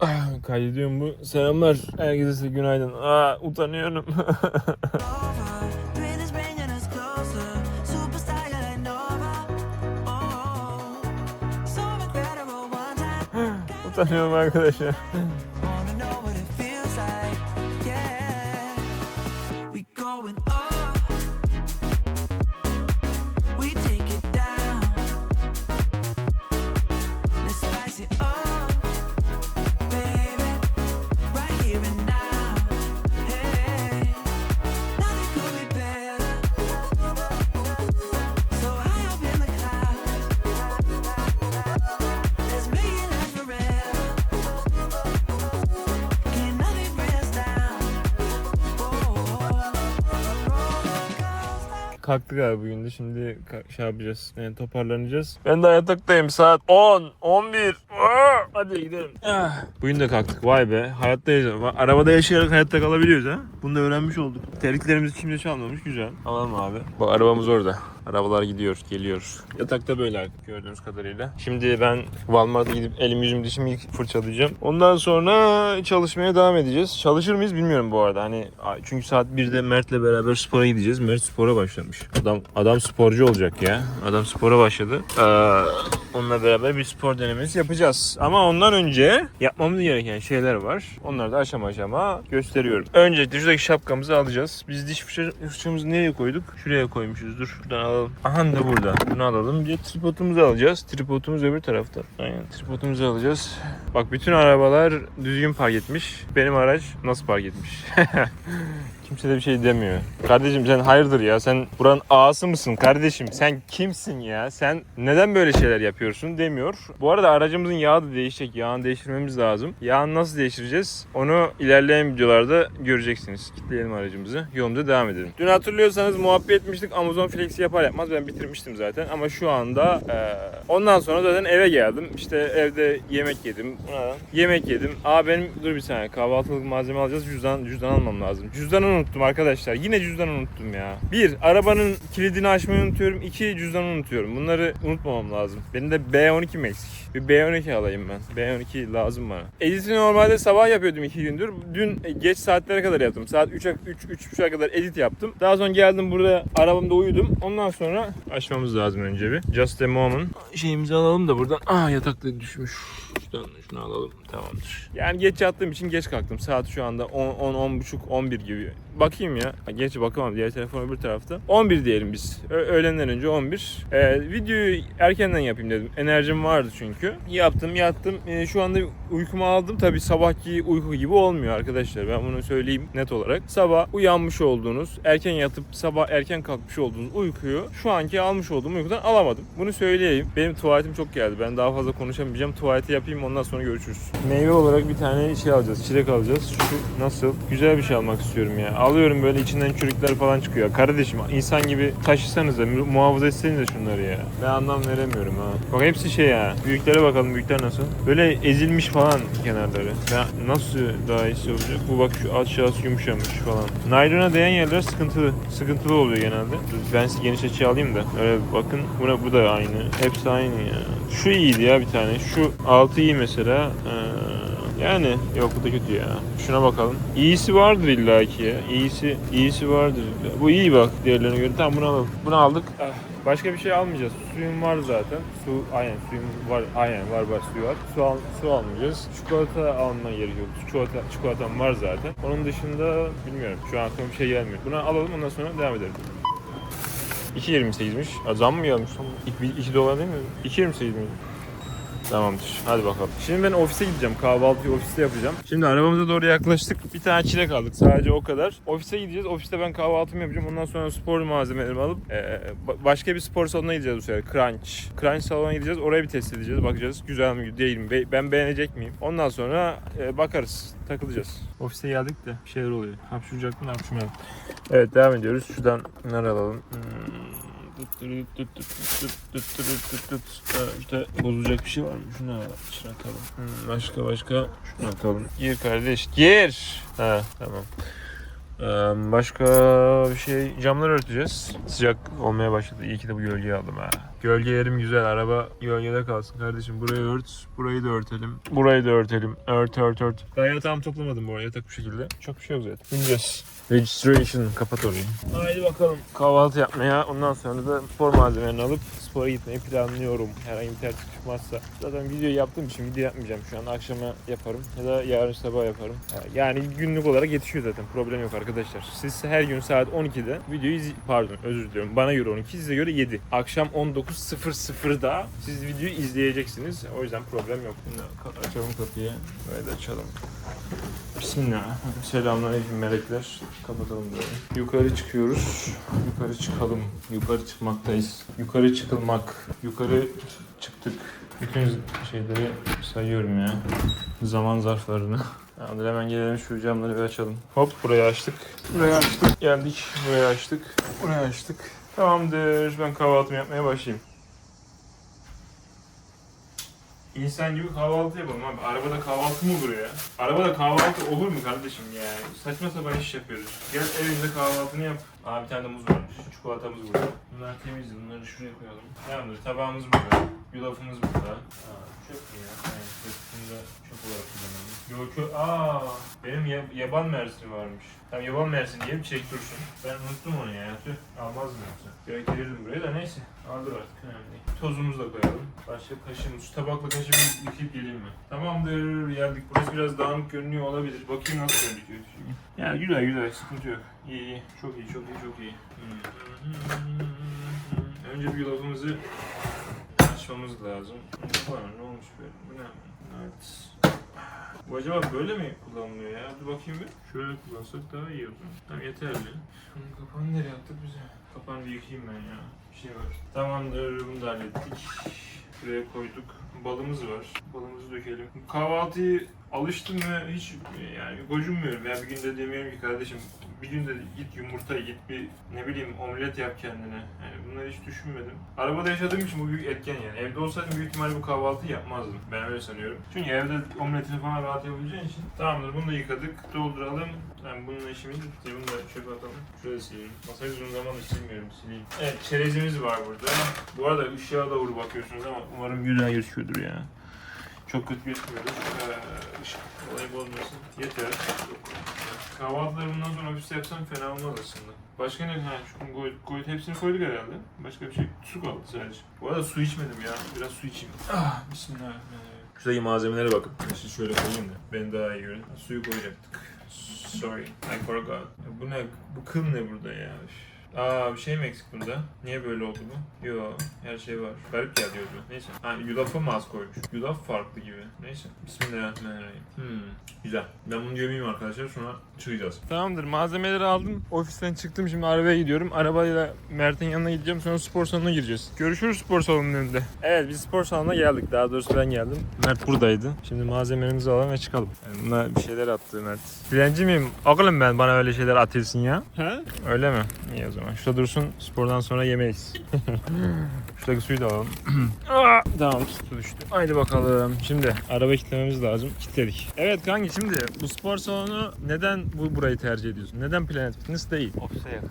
Ah, Kaydediyorum bu. Selamlar. Herkese günaydın. Aa, utanıyorum. Pain is Kalktık abi bugün de şimdi şey yapacağız. Yani toparlanacağız. Ben de yataktayım saat 10, 11. Aa, Hadi gidelim. Ah, Bugün de kalktık. Vay be. Hayattayız. Va- Arabada yaşayarak hayatta kalabiliyoruz ha. Bunu da öğrenmiş olduk. Terliklerimizi kimse çalmamış. Güzel. Alalım abi. Bu arabamız orada. Arabalar gidiyor, geliyor. Yatakta böyle artık gördüğünüz kadarıyla. Şimdi ben Walmart'a gidip elim yüzüm dişimi fırçalayacağım. Ondan sonra çalışmaya devam edeceğiz. Çalışır mıyız bilmiyorum bu arada. Hani çünkü saat 1'de Mert'le beraber spora gideceğiz. Mert spora başlamış. Adam adam sporcu olacak ya. Adam spora başladı. Ee, onunla beraber bir spor denemesi yapacağız. Ama ondan önce yapmamız gereken şeyler var. Onları da aşama aşama gösteriyorum. Öncelikle şuradaki şapkamızı alacağız. Biz diş fırça- fırçamızı nereye koyduk? Şuraya koymuşuz. Dur şuradan alalım. Aha da burada. Bunu alalım. Bir tripodumuzu alacağız. Tripodumuz öbür tarafta. Aynen. Tripodumuzu alacağız. Bak bütün arabalar düzgün park etmiş. Benim araç nasıl park etmiş? Kimse de bir şey demiyor. Kardeşim sen hayırdır ya? Sen buranın ağası mısın kardeşim? Sen kimsin ya? Sen neden böyle şeyler yapıyorsun demiyor. Bu arada aracımızın yağı da değişecek. Yağını değiştirmemiz lazım. Yağını nasıl değiştireceğiz? Onu ilerleyen videolarda göreceksiniz. Kitleyelim aracımızı. Yolumuza devam edelim. Dün hatırlıyorsanız muhabbet etmiştik. Amazon Flex'i yapar yapmaz ben bitirmiştim zaten. Ama şu anda eee, ondan sonra zaten eve geldim. İşte evde yemek yedim. Yemek yedim. Aa benim dur bir saniye kahvaltılık malzeme alacağız. Cüzdan cüzdan almam lazım. Cüzdanı unuttum arkadaşlar. Yine cüzdanı unuttum ya. Bir, arabanın kilidini açmayı unutuyorum. İki, cüzdanı unutuyorum. Bunları unutmamam lazım. Benim de B12 mi eksik? Bir B12 alayım ben. B12 lazım bana. Edit'i normalde sabah yapıyordum iki gündür. Dün e, geç saatlere kadar yaptım. Saat 3'e 3 3.30'a kadar edit yaptım. Daha sonra geldim burada arabamda uyudum. Ondan sonra açmamız lazım önce bir. Just a moment. Şeyimizi alalım da buradan. Aa yatakta düşmüş. Şuradan şunu alalım. Tamamdır. Yani geç yattığım için geç kalktım. Saat şu anda 10 10 10 buçuk 11 gibi. Bakayım ya. Geç bakamam. Diğer telefon öbür tarafta. 11 diyelim biz. Ö- öğlenden önce 11. Ee, videoyu erkenden yapayım dedim. Enerjim vardı çünkü. Yaptım yattım. Ee, şu anda uykumu aldım. Tabii sabahki uyku gibi olmuyor arkadaşlar. Ben bunu söyleyeyim net olarak. Sabah uyanmış olduğunuz, erken yatıp sabah erken kalkmış olduğunuz uykuyu şu anki almış olduğum uykudan alamadım. Bunu söyleyeyim. Benim tuvaletim çok geldi. Ben daha fazla konuşamayacağım. Tuvaleti yapayım ondan sonra görüşürüz. Meyve olarak bir tane şey alacağız. Çilek alacağız. Şu nasıl? Güzel bir şey almak istiyorum ya. Alıyorum böyle içinden çürükler falan çıkıyor. Kardeşim insan gibi taşısanız da muhafaza etseniz de şunları ya. Ben anlam veremiyorum ha. Bak hepsi şey ya. Büyüklere bakalım büyükler nasıl. Böyle ezilmiş falan kenarları. Ben nasıl daha iyisi olacak? Bu bak şu aşağısı yumuşamış falan. Naylona değen yerler sıkıntılı. Sıkıntılı oluyor genelde. Ben size geniş açı alayım da. Öyle bakın. Buna bu da aynı. Hepsi aynı ya. Şu iyiydi ya bir tane. Şu altı iyi mesela. Ee, yani yok bu da kötü ya. Şuna bakalım. İyisi vardır illaki ya. İyisi iyisi vardır. Bu iyi bak diğerlerine göre. Tamam bunu alalım. Bunu aldık. Ah, Başka bir şey almayacağız. Suyum var zaten. Su aynen suyum var. Aynen var var suyu var. Su, al, su almayacağız. Çikolata alma gerekiyor. Çikolata, çikolatam var zaten. Onun dışında bilmiyorum. Şu an aklıma bir şey gelmiyor. Bunu alalım ondan sonra devam edelim. 2.28'miş. Aa, Zam mı gelmiş? 2, 2 dolar değil mi? 2.28 mi? Tamamdır. Hadi bakalım. Şimdi ben ofise gideceğim. Kahvaltıyı ofiste yapacağım. Şimdi arabamıza doğru yaklaştık. Bir tane çilek aldık. Sadece o kadar. Ofise gideceğiz. Ofiste ben kahvaltımı yapacağım. Ondan sonra spor malzemelerimi alıp e, ba- başka bir spor salonuna gideceğiz bu sefer. Crunch. Crunch salonuna gideceğiz. Oraya bir test edeceğiz. Bakacağız. Güzel mi değil mi? Be- Ben beğenecek miyim? Ondan sonra e, bakarız. Takılacağız. Ofise geldik de bir şeyler oluyor. Hapşuracaktım da hapşurmadım. Evet devam ediyoruz. Şuradan bunları alalım. Hmm. İşte bozulacak bir şey var mı? Şunu al, şunu atalım. Hmm, başka başka şunu atalım. Gir kardeş, gir. Ha tamam. Ee, başka bir şey camları örteceğiz. Sıcak olmaya başladı. İyi ki de bu gölgeyi aldım ha. Gölge yerim güzel. Araba gölgede kalsın kardeşim. Burayı ört. Burayı da örtelim. Burayı da örtelim. Ört ört ört. Daha yatağımı toplamadım bu arada yatak bu şekilde. Çok bir şey yok zaten. Bineceğiz. Registration kapat orayı. Haydi bakalım. Kahvaltı yapmaya ondan sonra da spor malzemelerini alıp spora gitmeyi planlıyorum. Herhangi bir terslik çıkmazsa. Zaten video yaptığım için video yapmayacağım şu an. Akşama yaparım ya da yarın sabah yaparım. Yani günlük olarak yetişiyor zaten. Problem yok arkadaşlar. Siz her gün saat 12'de videoyu izle- pardon özür diliyorum. Bana göre 12, size göre 7. Akşam 19.00'da siz videoyu izleyeceksiniz. O yüzden problem yok. Şimdi açalım kapıyı. Böyle açalım. Bismillah. Selamünaleyküm melekler. Kapatalım böyle. Yukarı çıkıyoruz. Yukarı çıkalım. Yukarı çıkmaktayız. Yukarı çıkılmak. Yukarı çıktık. Bütün şeyleri sayıyorum ya. Zaman zarflarını. Tamamdır hemen gelelim şu camları bir açalım. Hop burayı açtık. Burayı açtık. Geldik. Burayı açtık. Burayı açtık. Tamamdır. Ben kahvaltımı yapmaya başlayayım. İnsan gibi kahvaltı yapalım abi. Arabada kahvaltı mı olur ya? Arabada kahvaltı olur mu kardeşim ya? Saçma sapan iş yapıyoruz. Gel evinde kahvaltını yap. Aa bir tane de muz varmış. Çikolatamız burada. Bunlar temizdi. Bunları şuraya koyalım. Tamamdır. Tabağımız burada. Yulafımız burada. Aa, çöp mü ya? Evet, çöp. Bunu da çöp olarak kullanalım. Yok. Aa, benim ya- yaban mersini varmış. Tamam yaban mersini diye bir çek dursun. Ben unuttum onu ya. Tüh. Almaz mı yoksa? Direkt gelirdim buraya da neyse. Aldır artık. Önemli değil. Tozumuzu da koyalım. Başka kaşığımız. Şu tabakla kaşığı bir yıkayıp geleyim mi? Tamamdır. Geldik. Burası biraz dağınık görünüyor olabilir. Bakayım nasıl gözüküyor. Yani güzel güzel. Sıkıntı yok. İyi iyi. Çok iyi çok iyi çok iyi. Hmm. Önce bir yulafımızı açmamız lazım. Var ne olmuş böyle? Bu ne? Evet. Bu acaba böyle mi kullanılıyor ya? Dur bakayım bir. Şöyle kullansak daha iyi olur. Tamam yeterli. Şunun kapağını nereye attık bize? Kapağını bir yıkayayım ben ya. Bir şey var. Tamamdır bunu da hallettik. Şuraya koyduk. Balımız var. Balımızı dökelim. Kahvaltıyı alıştım ve hiç yani gocunmuyorum ya bir günde demiyorum ki kardeşim bir günde git yumurta git bir ne bileyim omlet yap kendine. Yani bunları hiç düşünmedim. Arabada yaşadığım için bu büyük etken yani. Evde olsaydım büyük ihtimalle bu kahvaltıyı yapmazdım. Ben öyle sanıyorum. Çünkü evde omletini falan rahat yapabileceğin için. Tamamdır bunu da yıkadık. Dolduralım. Yani bunun işimiz bitti. Bunu da çöpe atalım. Şöyle sileyim. Masayı uzun zamandır silmiyorum. Sileyim. Evet çerezimiz var burada. Bu arada ışığa doğru bakıyorsunuz ama umarım güzel gözüküyordur ya. Çok kötü gözükmüyordur. Ee, olayı bozmasın. Yeter. Kahvaltıları bundan sonra ofiste yapsam fena olmaz aslında. Başka ne? Ha, şu koyduk, koyduk. Hepsini koyduk herhalde. Başka bir şey. Su kaldı sadece. Bu arada su içmedim ya. Biraz su içeyim. Ah, bismillahirrahmanirrahim. Şuradaki malzemelere bakın. Şimdi şöyle koyayım da. Ben daha iyi görün. Suyu koyacaktık. Sorry, I forgot. Ya Bu ne? Bu kıl ne burada ya? Üf. Aa bir şey mi eksik bunda? Niye böyle oldu bu? Yo her şey var. Garip geldi diyordu. Neyse. Ha yulafı mı az koymuş? Yulaf farklı gibi. Neyse. Bismillahirrahmanirrahim. Hmm. Güzel. Ben bunu gömeyim arkadaşlar sonra çıkacağız. Tamamdır malzemeleri aldım. Ofisten çıktım şimdi arabaya gidiyorum. Arabayla Mert'in yanına gideceğim sonra spor salonuna gireceğiz. Görüşürüz spor salonunun önünde. Evet biz spor salonuna geldik. Daha doğrusu ben geldim. Mert buradaydı. Şimdi malzemelerimizi alalım ve çıkalım. Yani buna bir şeyler attı Mert. Dilenci miyim? Oğlum ben bana öyle şeyler atıyorsun ya. He? Öyle mi? İyi o zaman. Şurada dursun. Spordan sonra yemeyiz. Şuradaki suyu da alalım. Aa, tamam su düştü. Haydi bakalım. Şimdi araba kilitlememiz lazım. Kilitledik. Evet kanki şimdi bu spor salonu neden bu burayı tercih ediyorsun? Neden Planet Fitness değil? Ofise yakın.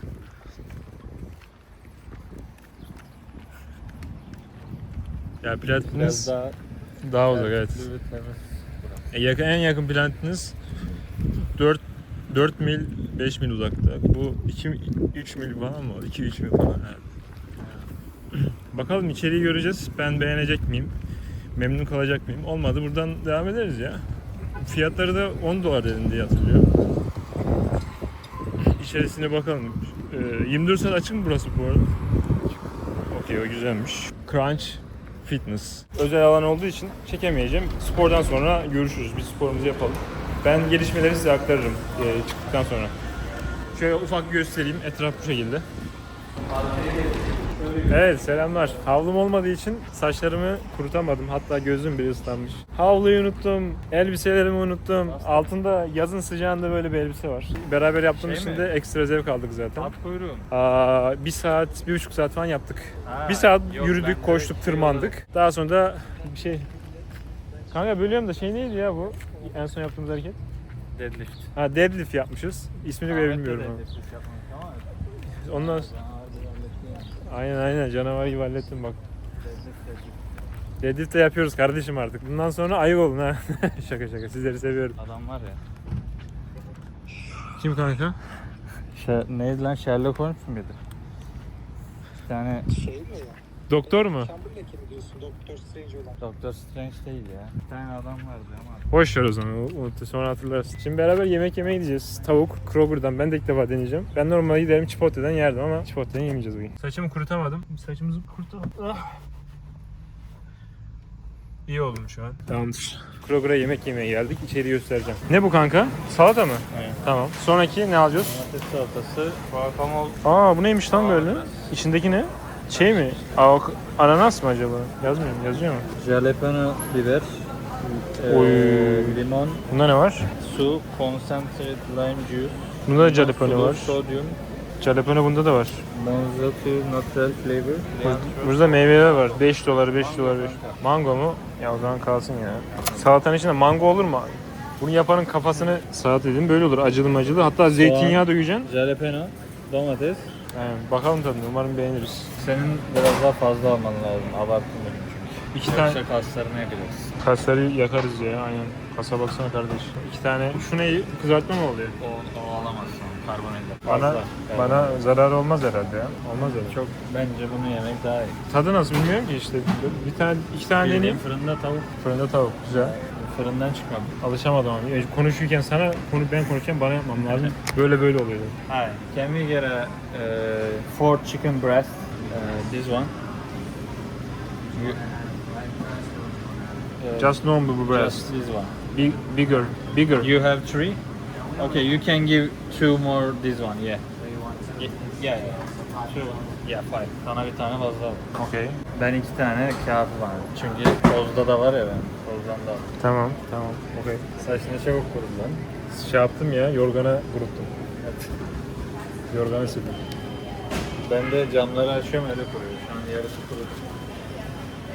Ya Planet Fitness daha daha uzak evet. E, yakın, en yakın Planet Fitness 4 4 mil 5 mil uzakta. Bu 2 3 mil falan mı? 2 3 mil falan. Evet. Bakalım içeriği göreceğiz. Ben beğenecek miyim? Memnun kalacak mıyım? Olmadı buradan devam ederiz ya. Fiyatları da 10 dolar dedin diye hatırlıyorum. İçerisine bakalım. Ee, 24 saat açık mı burası bu arada? Okey o güzelmiş. Crunch Fitness. Özel alan olduğu için çekemeyeceğim. Spordan sonra görüşürüz. Biz sporumuzu yapalım. Ben gelişmeleri size aktarırım e, çıktıktan sonra. Şöyle ufak göstereyim. Etraf bu şekilde. Evet selamlar. Havlum olmadığı için saçlarımı kurutamadım. Hatta gözüm bile ıslanmış. Havluyu unuttum. Elbiselerimi unuttum. Altında yazın sıcağında böyle bir elbise var. Beraber yaptığımız Şey için mi? de ekstra zevk aldık zaten. At kuyruğun. Aa, bir saat, bir buçuk saat falan yaptık. Ha, bir saat yok, ben yürüdük, de koştuk, şey tırmandık. Daha sonra da bir şey... Kanka bölüyorum da şey neydi ya bu? En son yaptığımız hareket. Deadlift. Ha deadlift yapmışız. İsmini bile bilmiyorum. ama. Ondan aynen aynen canavar gibi hallettim bak. Deadlift deadlift. Deadlift de yapıyoruz kardeşim artık. Bundan sonra ayık olun ha. şaka şaka sizleri seviyorum. Adam var ya. Kim kanka? Şey, neydi lan Sherlock Holmes muydu? Bir tane Şey mi ya? Doktor mu? Chamberlain'e mi diyorsun? Doktor Strange olan. Doctor Strange değil ya. Bir tane adam vardı ama. Boş ver o zaman. Unuttu sonra hatırlarsın. Şimdi beraber yemek yemeye gideceğiz. Tavuk Kroger'dan. Ben de ilk defa deneyeceğim. Ben normalde giderim Chipotle'den yerdim ama Chipotle'den yemeyeceğiz bugün. Saçımı kurutamadım. Saçımızı kurutamadım. Ah. İyi oldum şu an. Tamamdır. Kroger'a yemek yemeye geldik. İçeri göstereceğim. Ne bu kanka? Salata mı? Evet. Tamam. Sonraki ne alacağız? Domates salatası, guacamole. Aa bu neymiş lan böyle? İçindeki ne? Şey mi? Aa, ananas mı acaba? Yazmıyor mu? Yazıyor mu? Jalapeno biber. Oy. eee, limon, Bunda ne var? su, concentrated lime juice. Bunda da jalapeno var. Sodyum, Jalapeno bunda da var. Monzato natural flavor. Burada meyveler var. 5 dolar, 5 dolar, 5 Mango mu? Ya o zaman kalsın ya. Salatanın içinde mango olur mu? Bunu yapanın kafasını salata dedim böyle olur. Acılı macılı. Hatta zeytinyağı dökeceksin. Jalapeno, domates. Yani bakalım tadına. Umarım beğeniriz. Senin biraz daha fazla alman lazım. Abarttın benim çünkü. İki tane Yoksa kaslarını yakacağız. kasları yakarız ya. Aynen. Kasa baksana kardeş. İki tane. Şu ne? Kızartma mı oluyor? O, o alamazsın. Karbonhidrat. Bana Fazla. bana zarar olmaz herhalde ya. Olmaz herhalde. Çok bence bunu yemek daha iyi. Tadı nasıl bilmiyorum ki işte. Bir tane, iki tane Bildiğin deneyeyim. fırında tavuk. Fırında tavuk. Güzel. Fırından çıkmadı. Alışamadım ama. Ya Konuşurken sana, konu ben konuşurken bana yapmam lazım. Böyle böyle oluyor. Hi. Can we get a uh, four chicken breast? Uh, this one. You, uh, Just normal breast. just this one. Big, bigger, bigger. You have three. Okay, you can give two more. This one, yeah. Yeah, yeah. Two. Yeah, five. Sana bir tane fazla. Okay. Ben iki tane kağıt var. Çünkü tozda da var ya ben. Tozdan da al. Tamam, tamam. Okay. Saçını çabuk kurul lan. Şey yaptım ya, yorgana kuruttum. Yorgana sildim. Ben de camları açıyorum öyle kuruyor. Şu an yarısı kurulu.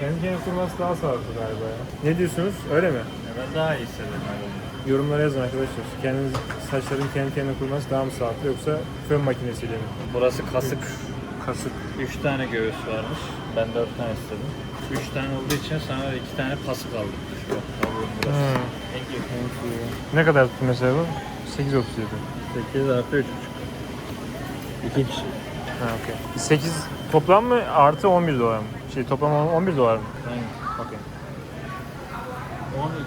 Kendi kendine kurması daha sağlıklı galiba ya. Ne diyorsunuz? Öyle mi? Ya ben daha iyi hissederim öyle. Yorumlara yazın arkadaşlar. Kendiniz saçların kendi kendine kurması daha mı sağlıklı yoksa fön makinesiyle mi? Burası kasık. Kasık. Üç tane göğüs varmış. Ben dört tane istedim. Üç tane olduğu için sana da iki tane kasık aldım. Şu tavuğun burası. Hmm. Thank you. Ne kadar tuttu mesela bu? 8.37. 8 artı üç buçuk. İki kişi. Ha okey. 8 toplam mı artı 11 dolar mı? Şey toplam 11 dolar mı? Hangi? Okey.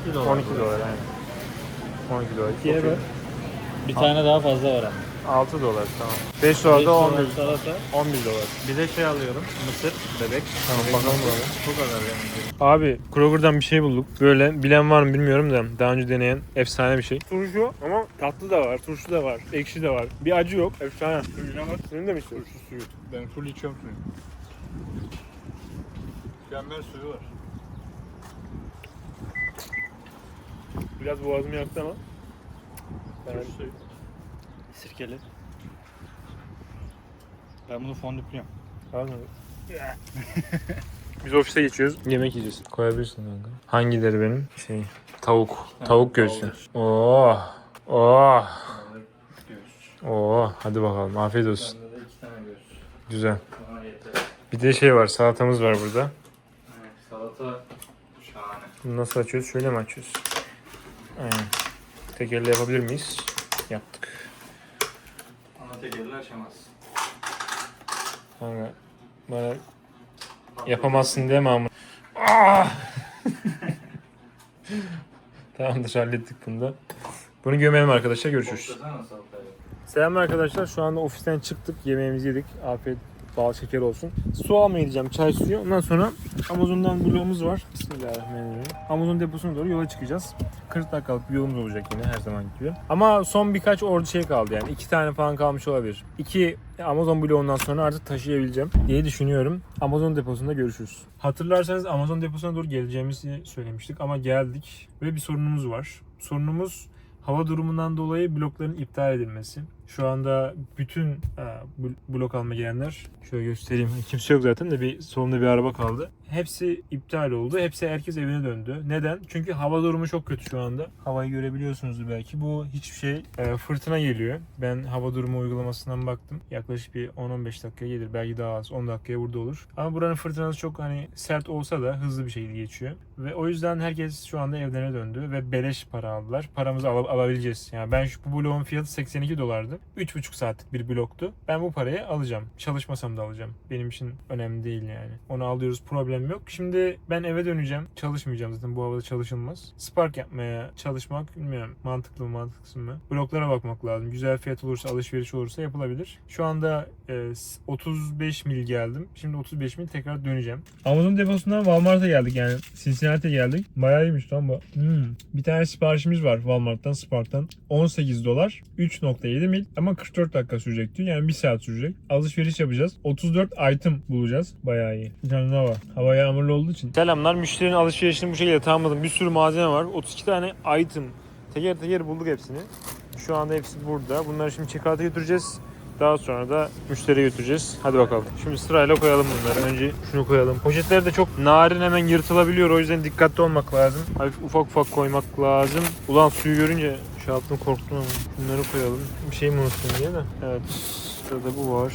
12 dolar. 12 dolar aynen. 12 dolar. İkiye. Bir tane daha fazla var ama. 6 dolar tamam. 5 dolar da 11, salata. 11 dolar. Bir de şey alıyorum. Mısır, bebek. Tamam Bebek bakalım mısır. bakalım. Bu kadar benim. Abi Kroger'dan bir şey bulduk. Böyle bilen var mı bilmiyorum da daha önce deneyen efsane bir şey. Turşu ama tatlı da var, turşu da var, ekşi de var. Bir acı yok. Efsane. Suyuna bak. Senin de mi istiyorsun? Turşu suyu. Ben full içiyorum suyu. Mükemmel suyu var. Biraz boğazımı yaktı ama. Ben suyu. Sirkeli. Ben bunu fondüplüyorum. Pardon. Biz ofise geçiyoruz. Yemek yiyeceğiz. Koyabilirsin kanka. Hangileri benim? Şey, tavuk. Tavuk göğsü. Oh. Oh. Göğüs. Oh. Hadi bakalım. Afiyet olsun. Bende de iki tane göğüs. Güzel. Bana yeter. Bir de şey var. Salatamız var burada. Evet, salata şahane. Bunu nasıl açıyoruz? Şöyle mi açıyoruz? Aynen. Tek elle yapabilir miyiz? Yaptık. Açamazsın. Kanka bana yapamazsın deme ama. Ah! Tamamdır hallettik bunu da. Bunu gömelim arkadaşlar görüşürüz. Selam arkadaşlar şu anda ofisten çıktık yemeğimizi yedik. Afiyet bal şeker olsun. Su almaya gideceğim çay suyu. Ondan sonra Amazon'dan bloğumuz var. Bismillahirrahmanirrahim. Amazon deposuna doğru yola çıkacağız. 40 dakikalık bir yolumuz olacak yine her zaman gibi. Ama son birkaç ordu şey kaldı yani. iki tane falan kalmış olabilir. İki Amazon bloğundan sonra artık taşıyabileceğim diye düşünüyorum. Amazon deposunda görüşürüz. Hatırlarsanız Amazon deposuna doğru geleceğimizi söylemiştik ama geldik ve bir sorunumuz var. Sorunumuz hava durumundan dolayı blokların iptal edilmesi. Şu anda bütün e, bu- blok alma gelenler şöyle göstereyim. Kimse yok zaten de bir solunda bir araba kaldı. Hepsi iptal oldu. Hepsi herkes evine döndü. Neden? Çünkü hava durumu çok kötü şu anda. Havayı görebiliyorsunuz belki. Bu hiçbir şey e, fırtına geliyor. Ben hava durumu uygulamasından baktım. Yaklaşık bir 10-15 dakika gelir. Belki daha az. 10 dakikaya burada olur. Ama buranın fırtınası çok hani sert olsa da hızlı bir şekilde geçiyor. Ve o yüzden herkes şu anda evlerine döndü ve beleş para aldılar. Paramızı al- alabileceğiz. Yani ben şu bu bloğun fiyatı 82 dolardı. 3,5 saatlik bir bloktu. Ben bu parayı alacağım. Çalışmasam da alacağım. Benim için önemli değil yani. Onu alıyoruz problem yok. Şimdi ben eve döneceğim. Çalışmayacağım zaten bu havada çalışılmaz. Spark yapmaya çalışmak bilmiyorum mantıklı mı mantıksız mı. Bloklara bakmak lazım. Güzel fiyat olursa alışveriş olursa yapılabilir. Şu anda e, 35 mil geldim. Şimdi 35 mil tekrar döneceğim. Amazon deposundan Walmart'a geldik yani. Cincinnati'ye geldik. Bayağı iyiymiş lan bu. Hmm. Bir tane siparişimiz var Walmart'tan, Spark'tan. 18 dolar. 3.7 mil ama 44 dakika sürecek diyor. Yani 1 saat sürecek. Alışveriş yapacağız. 34 item bulacağız. Bayağı iyi. Daha var. Hava yağmurlu olduğu için. Selamlar. Müşterinin alışverişini bu şekilde tamamladım. Bir sürü malzeme var. 32 tane item. Teker teker bulduk hepsini. Şu anda hepsi burada. Bunları şimdi checkout'a götüreceğiz. Daha sonra da müşteriye götüreceğiz. Hadi bakalım. Şimdi sırayla koyalım bunları. Önce şunu koyalım. Poşetler de çok narin hemen yırtılabiliyor. O yüzden dikkatli olmak lazım. Hafif ufak ufak koymak lazım. Ulan suyu görünce şey yaptım korktum ama. Bunları koyalım. Bir şey mi unuttum diye de. Evet. Sırada bu var.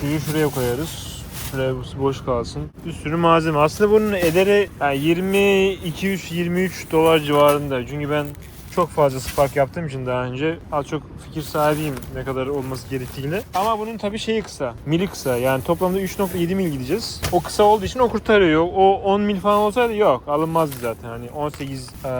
Suyu şuraya koyarız. Şuraya boş kalsın. Bir sürü malzeme. Aslında bunun ederi yani 22-23 dolar civarında. Çünkü ben çok fazla spark yaptığım için daha önce az çok fikir sahibiyim ne kadar olması gerektiğini. Ama bunun tabii şeyi kısa. Mili kısa. Yani toplamda 3.7 mil gideceğiz. O kısa olduğu için o kurtarıyor. O 10 mil falan olsaydı yok. Alınmazdı zaten. Hani 18 eee,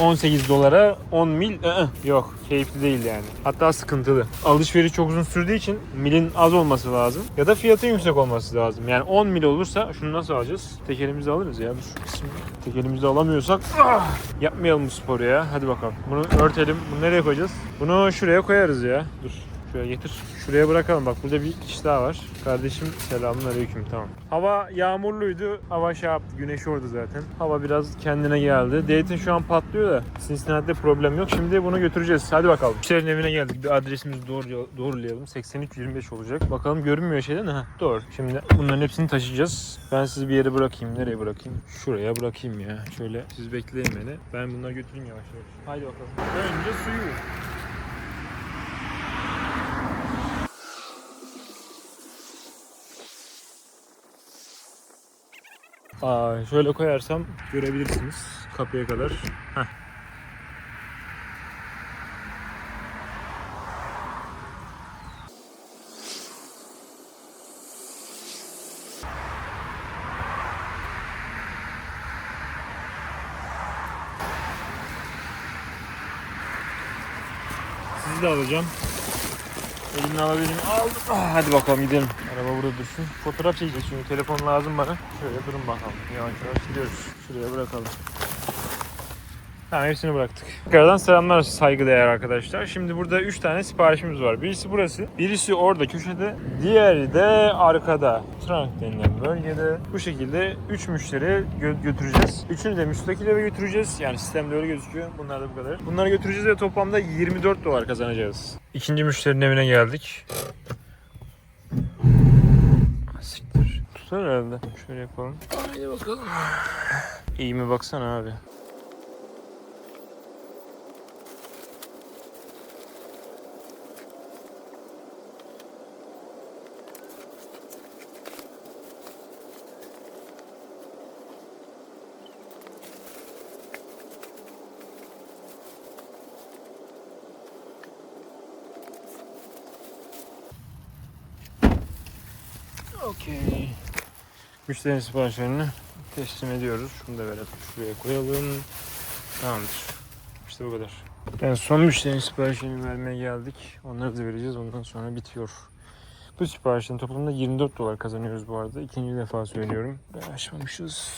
18 dolara 10 mil ı-ı, yok. Keyifli değil yani. Hatta sıkıntılı. Alışveriş çok uzun sürdüğü için milin az olması lazım. Ya da fiyatın yüksek olması lazım. Yani 10 mil olursa şunu nasıl alacağız? Tekerimizi alırız ya. Dur. Kısmı. Tekerimizi alamıyorsak ah, yapmayalım bu sporu ya. Hadi bakalım. Bunu örtelim. Bunu nereye koyacağız? Bunu şuraya koyarız ya. Dur. Şuraya getir. Şuraya bırakalım. Bak burada bir kişi daha var. Kardeşim selamun aleyküm. Tamam. Hava yağmurluydu. Hava şey yaptı. Güneş orada zaten. Hava biraz kendine geldi. Dayton şu an patlıyor da Cincinnati'de problem yok. Şimdi bunu götüreceğiz. Hadi bakalım. Müşterinin evine geldik. Bir adresimizi doğru, doğrulayalım. 8325 olacak. Bakalım görünmüyor şeyden. Ha, doğru. Şimdi bunların hepsini taşıyacağız. Ben sizi bir yere bırakayım. Nereye bırakayım? Şuraya bırakayım ya. Şöyle siz bekleyin beni. Ben bunları götüreyim yavaş yavaş. Haydi bakalım. Önce suyu. Aa, şöyle koyarsam görebilirsiniz kapıya kadar. Heh. Sizi de alacağım. Elimle alabilir miyim? Aldım. Ah, hadi bakalım gidelim. Araba burada dursun. Fotoğraf çekeceğiz çünkü telefon lazım bana. Şöyle durun bakalım. Yavaş yavaş gidiyoruz. Şuraya bırakalım. Tamam hepsini bıraktık. Tekrardan selamlar saygıdeğer arkadaşlar. Şimdi burada 3 tane siparişimiz var. Birisi burası, birisi orada köşede, diğeri de arkada. Trunk denilen bölgede. Bu şekilde 3 müşteri gö- götüreceğiz. Üçünü de müstakil eve götüreceğiz. Yani sistemde öyle gözüküyor. Bunlar da bu kadar. Bunları götüreceğiz ve toplamda 24 dolar kazanacağız. İkinci müşterinin evine geldik. Siktir. Tutar herhalde. Şöyle yapalım. Haydi bakalım. İyi mi baksana abi. Okey. Müşterinin siparişlerini teslim ediyoruz. Şunu da verelim. Şuraya koyalım. Tamamdır. İşte bu kadar. En son müşterinin siparişlerini vermeye geldik. Onları da vereceğiz. Ondan sonra bitiyor. Bu siparişin toplamda 24 dolar kazanıyoruz bu arada. İkinci defa söylüyorum. Ve açmamışız.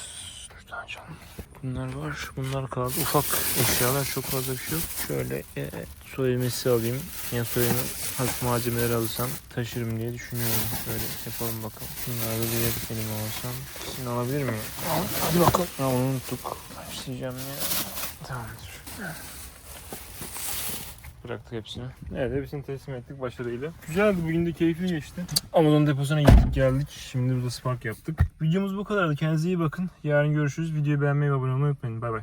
Şuradan açalım. Bunlar var. Bunlar kaldı. Ufak eşyalar. Çok fazla bir şey yok. Şöyle e, soyulması alayım. Yani soyulma hafif malzemeler alırsam taşırım diye düşünüyorum. Şöyle yapalım bakalım. Bunları da bir benim olsam. Şimdi alabilir miyim? Al, hadi bakalım. Ha onu unuttuk. Başlayacağım ya. Tamamdır. Bıraktık hepsini. Evet hepsini teslim ettik başarıyla. Güzeldi bugün de keyifli geçti. Amazon deposuna gittik geldik. Şimdi burada Spark yaptık. Videomuz bu kadardı. Kendinize iyi bakın. Yarın görüşürüz. Videoyu beğenmeyi ve abone olmayı unutmayın. Bay bay.